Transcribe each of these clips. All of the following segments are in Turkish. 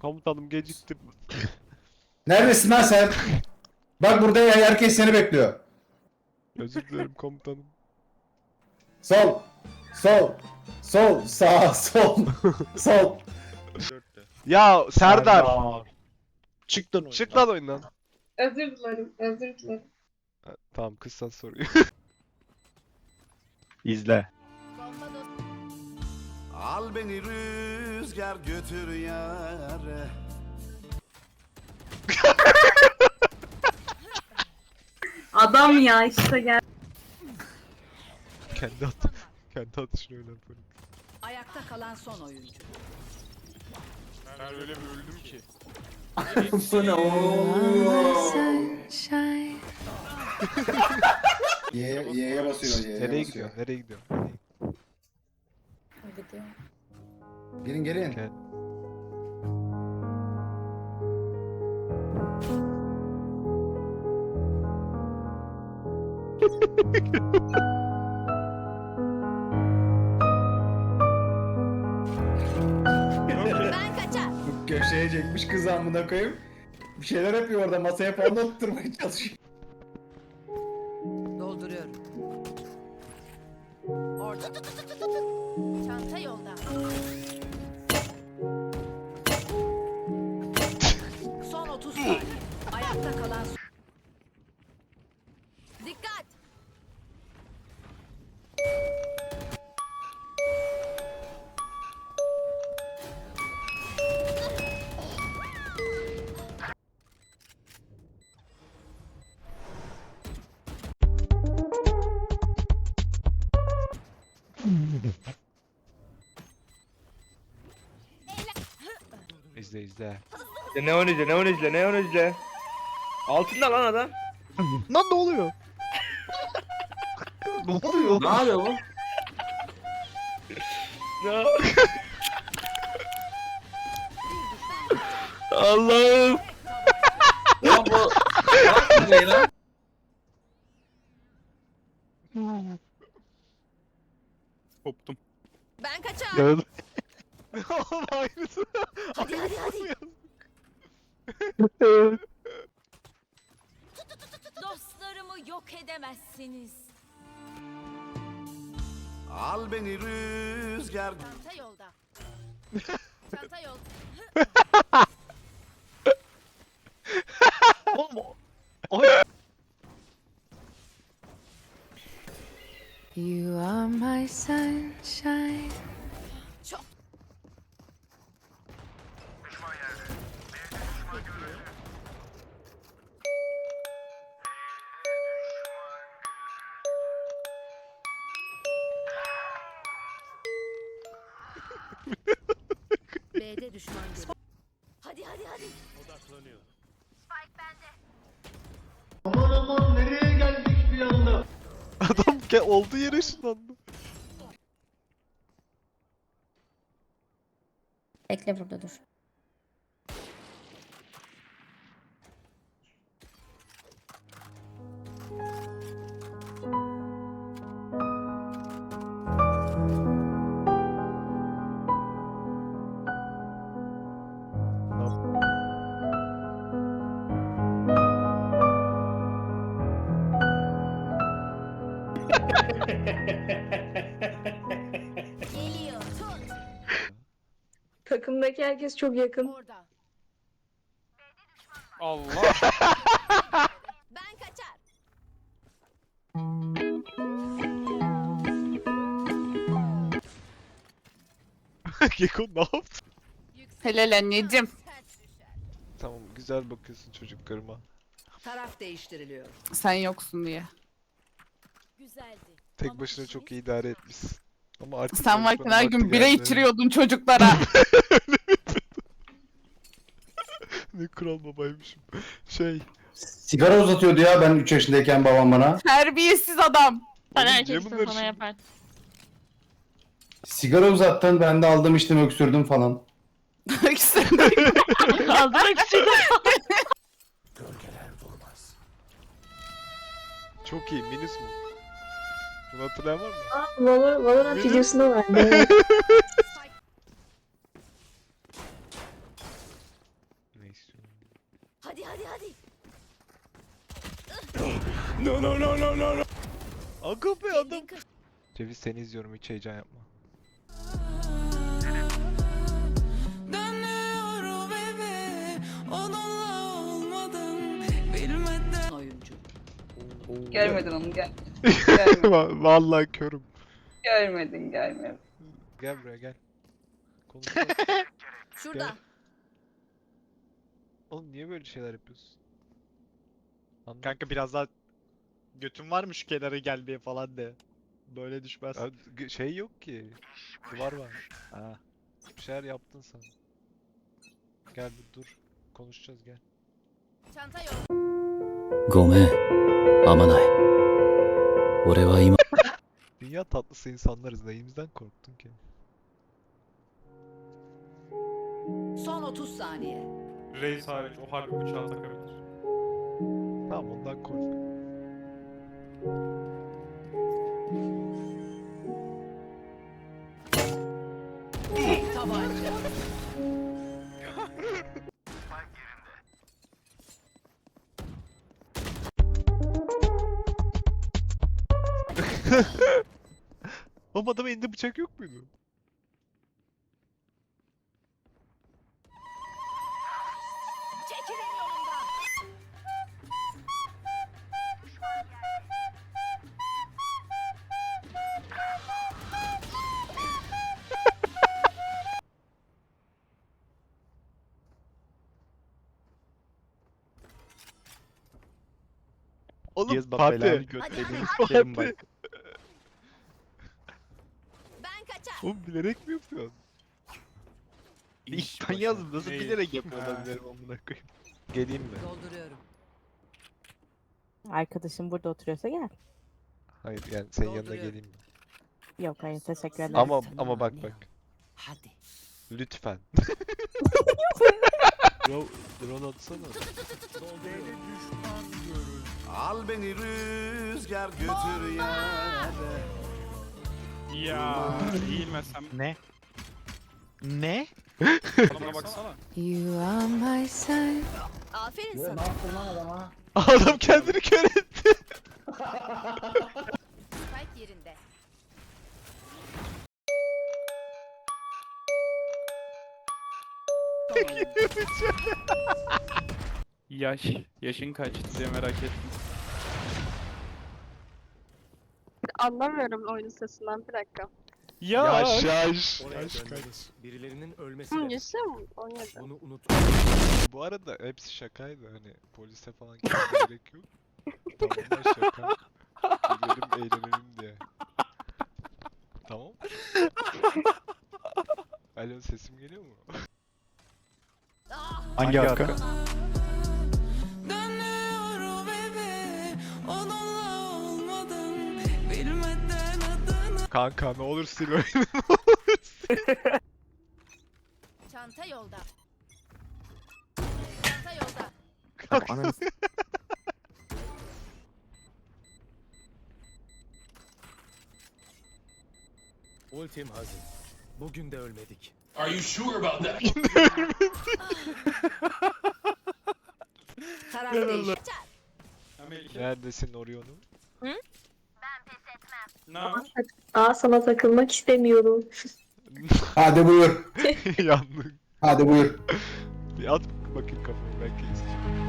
Komutanım geciktim. Neredesin lan sen? Bak burada ya herkes seni bekliyor. Özür dilerim komutanım. Sol. Sol. Sol. Sağ. Sol. Sol. Ya Serdar. Çıktın oyundan. Çık lan oyundan. Özür dilerim, özür dilerim. Ha, tamam kız sen soruyor. İzle. Al beni rüzgar götür yare Adam ya işte gel. kendi at kendi atışını öyle yapıyorum. Ayakta kalan son oyuncu. Ben öyle bir öldüm ki. Bu ne Y'ye Y'ye basıyor Y'ye Nereye basıyor. gidiyor? Nereye gidiyor? Gelin gelin. Gel. Ben kaçar. Köşeye çekmiş kız amına koyayım. Bir şeyler yapıyor orada masaya falan oturtmaya çalışıyor. 30 saniye. Ayakta kalan. Dikkat! İzle izle. Ne onu izle ne onu izle ne onu izle. Altında lan adam. Lan ne oluyor? ne oluyor? Ne yapıyor bu? Ne? Allah'ım. Ya bu... Ne yapıyor lan? Koptum. Ben kaçar. Oğlum aynısı. Hadi hadi hadi. Dostlarımı yok edemezsiniz. Al beni rüzgar Çanta yolda. Çanta yolda. B'de düşman görüldü. Hadi hadi hadi. Adam ke olduğu yere ışınlandı. Bekle burada dur. Takımdaki herkes çok yakın. Orada. Allah. Ben kaçar. Geko ne yaptı? Helal anneciğim. Tamam güzel bakıyorsun çocuklarıma. Taraf değiştiriliyor. Sen yoksun diye. Güzeldi. Tek Ama başına çok iyi idare etmişsin. Ama artık Sen varken her gün geldi. içiriyordun çocuklara. Ne kral babaymışım. Şey. Sigara uzatıyordu ya ben 3 yaşındayken babam bana. Terbiyesiz adam. Sen erkeksin sana yapar. Sigara uzattın ben de aldım içtim öksürdüm falan. Çok iyi. Minus mu? Bunu hatırlayan var mı? Valor, Valorant Benim- videosunda vardı. Hadi hadi hadi. No no no no no no. Aga be adam. Ceviz seni izliyorum hiç heyecan yapma. Oyuncu. Görmedin onu gel. Görmedin, Va- Vallahi körüm. görmedin, görmedin. Gel buraya gel. Şurada. Oğlum niye böyle şeyler yapıyorsun? Anladım. Kanka biraz daha götün var mı şu kenara gelmeye falan de. Böyle düşmez. Ya, şey yok ki. Duvar var. Ha. Bir şeyler yaptın sen. Gel bir dur. Konuşacağız gel. Çanta yok. Gomen. Amanay. Ore wa ima... Dünya tatlısı insanlarız. Neyimizden korktun ki? Son 30 saniye. Reis hariç o harbi bıçağı takabilir. Tamam ondan kork. Tabanca. Oğlum adamın elinde bıçak yok muydu? Oğlum Yaz bak Fatih. belanı Hadi, sikerim bak. Ben kaçar. Oğlum bilerek mi yapıyorsun? İlk ben yazdım nasıl Neyi? bilerek yapıyor Ha. olabilirim amına koyayım. Geleyim mi? Dolduruyorum. Arkadaşım burada oturuyorsa gel. Hayır yani senin yanına Dolduruyorum. geleyim mi? Yok hayır teşekkür ederim. Ama ama bak bak. Hadi. Lütfen. Bro, drone atsana. Al beni rüzgar götür yare Ya eğilmesem. Ne? Ne? Adama baksana. You are my sun. Aferin sana. Adam kendini kör etti. Spike yerinde. Yaş. Yaşın kaç diye merak ettim. Anlamıyorum oyunun sesinden bir dakika. Ya. Yaş yaş. birilerinin ölmesi Hı, yaşıyor mu? 17. Bunu unut. Bu arada hepsi şakaydı hani polise falan gitmeye gerek yok. Tamamen şaka. Gülelim eğlenelim diye. Tamam. Alo sesim geliyor mu? Hangi arka? Kanka ne olur sil oyunu. çanta yolda. Çanta yolda. Ananı Ultim hazır. Bugün de ölmedik. Taraf değiş. Melike, Neredesin Orion'um? Ne haber? Aa sana takılmak istemiyorum. Hadi buyur. Yandık. Hadi buyur. Bir at bakayım kafayı belki izleyeceğim.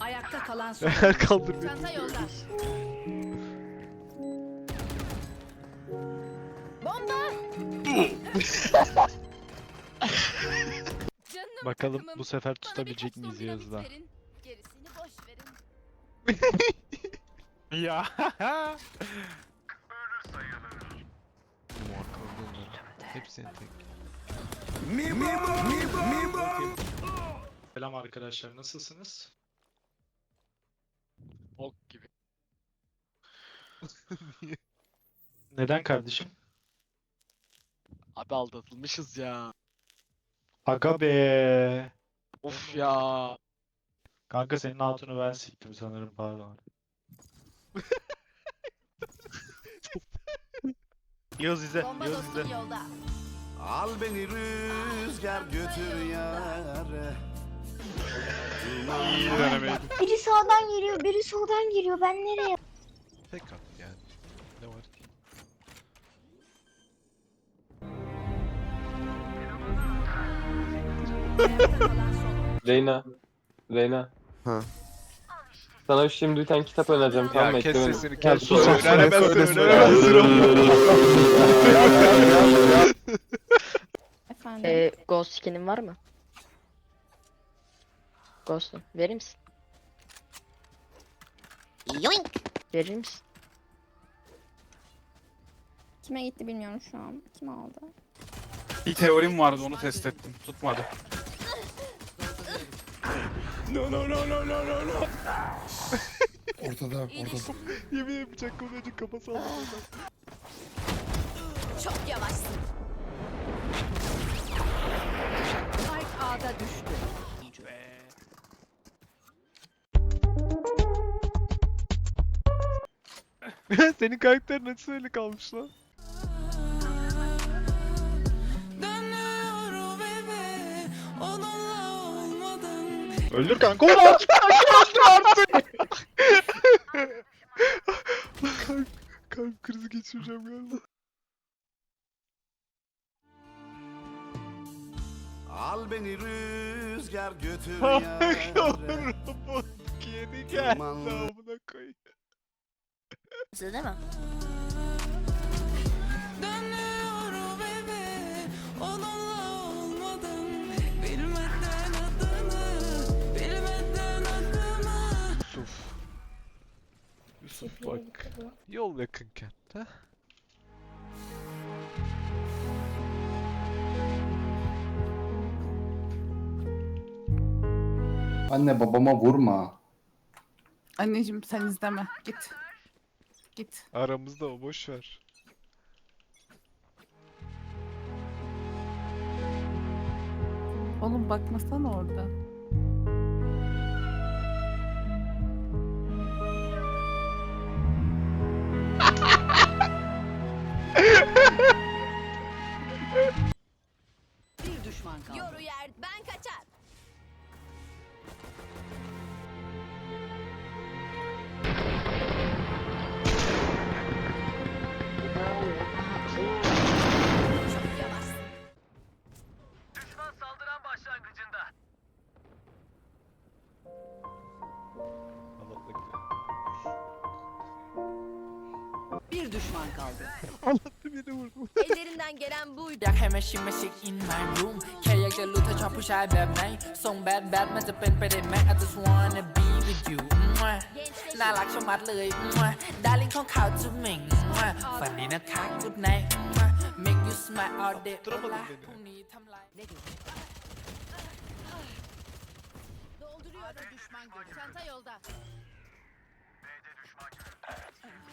Ayakta kalan son. Kaldır beni. Çanta yolda. Bomba. Canım Bakalım takımım. bu sefer Bana tutabilecek birkaç miyiz verin. Gerisini boş verin. Ya. Muhakkak bunlar. Hepsini tek. Selam arkadaşlar nasılsınız? Ok gibi. Neden kardeşim? Abi aldatılmışız ya. Aga be. Of ya. Kanka senin hatunu ben siktim sanırım pardon. Yağız izle. Yağız izle. yolda. Al beni rüzgar götür yare İyi denemeydi. Biri sağdan geliyor, biri soldan geliyor. Ben nereye? Tek at yani. Ne var ki? Reyna. Reyna. Ha. Sana şimdi bir tane kitap önereceğim tamam mı? Ya kes sesini kes. sus. sus. Öğrenemezsin öğrenemezsin Efendim. Ee, Ghost skin'in var mı? Ghost'un. Verir misin? Yoink! Verir misin? Kime gitti bilmiyorum şu an. Kim aldı? Bir teorim vardı onu test ettim. Tutmadı. Ortada ortada Yemin ederim bıçak koyunca kafası aldı. Çok yavaşsın. Spike A'da düştü. Senin karakter nasıl öyle kalmış lan? Öldür kanka onu aç. kalp, kalp krizi geçireceğim galiba. Al beni rüzgar götür yare bu kedi geldi. Değil mi? Yusuf. Yusuf bak. Yol yakınken. Ha? Anne babama vurma. Anneciğim sen izleme. Git. Git. Aramızda o boş ver. Oğlum bakmasana orada. Bir düşman kaldı. Yoru yer ben kaçar. Kaldı. Allah'la beni vurdum. Ellerinden gelen buydu. อยากให้มาชิมมาชิค in my room แค่อยากจะรู้เธอชอบผู้ชายแบบไหนทรงแบดแบดมันจะเป็นไปได้ไหม I just wanna be with you มั่วน่ารักชะมัดเลยมั่วดาริ่งของเขาจุ๊บเหม่งมั่วฝันดีนะคะ good night มั่ว make you smile all day โอลาพรุ่งนี้ทำลาย Ne görecek? Dolduruyorum. düşman görüldü. Çanta yolda.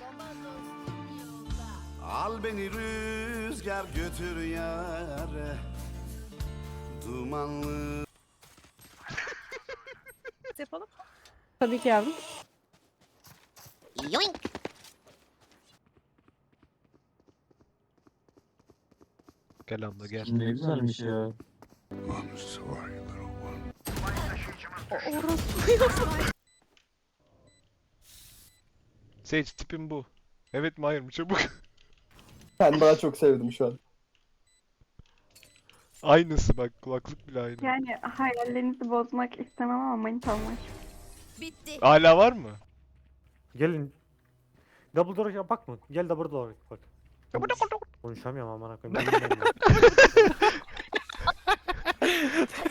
Bomba dostum yolda. Al beni rüzgar götür yare Dumanlı Yapalım. Tabii ki yavrum. Gel abla gel. Ne güzelmiş ya. Sage tipim bu. Evet mi hayır mı çabuk. Ben daha çok sevdim şu an. Aynısı bak kulaklık bile aynı. Yani hayallerinizi bozmak istemem ama manitam var. Bitti. Hala var mı? Gelin. Double door'a bakma. Gel double door'a bak. Konuşamıyorum aman koyayım. Ben bilmiyorum.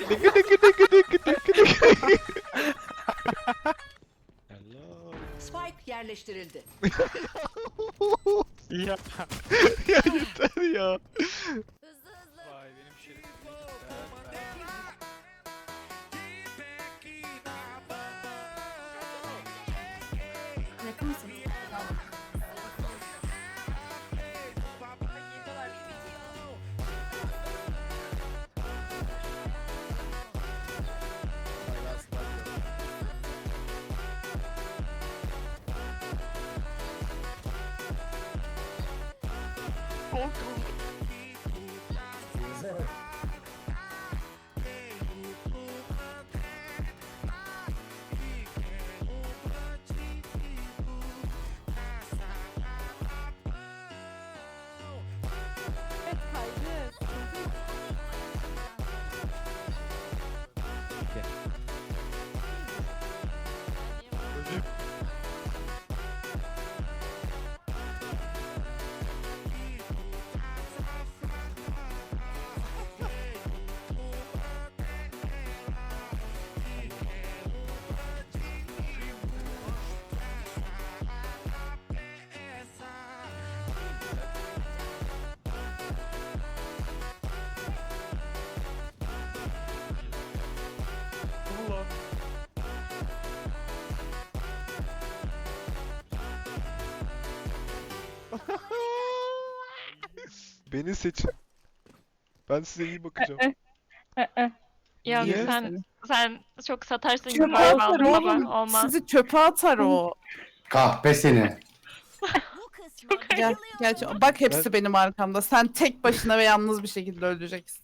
Dıkı dıkı dıkı dıkı dıkı dıkı. Hello. Spike yerleştirildi. Ya. ya yeter ya. Hold on. Beni seçin. Ben size iyi bakacağım. Ya Niye? sen sen çok satarsın Çöpe atar oğlum. Sizi çöpe atar o. Kahpe seni. Gel, gel. Bak hepsi benim arkamda. Sen tek başına ve yalnız bir şekilde öleceksin.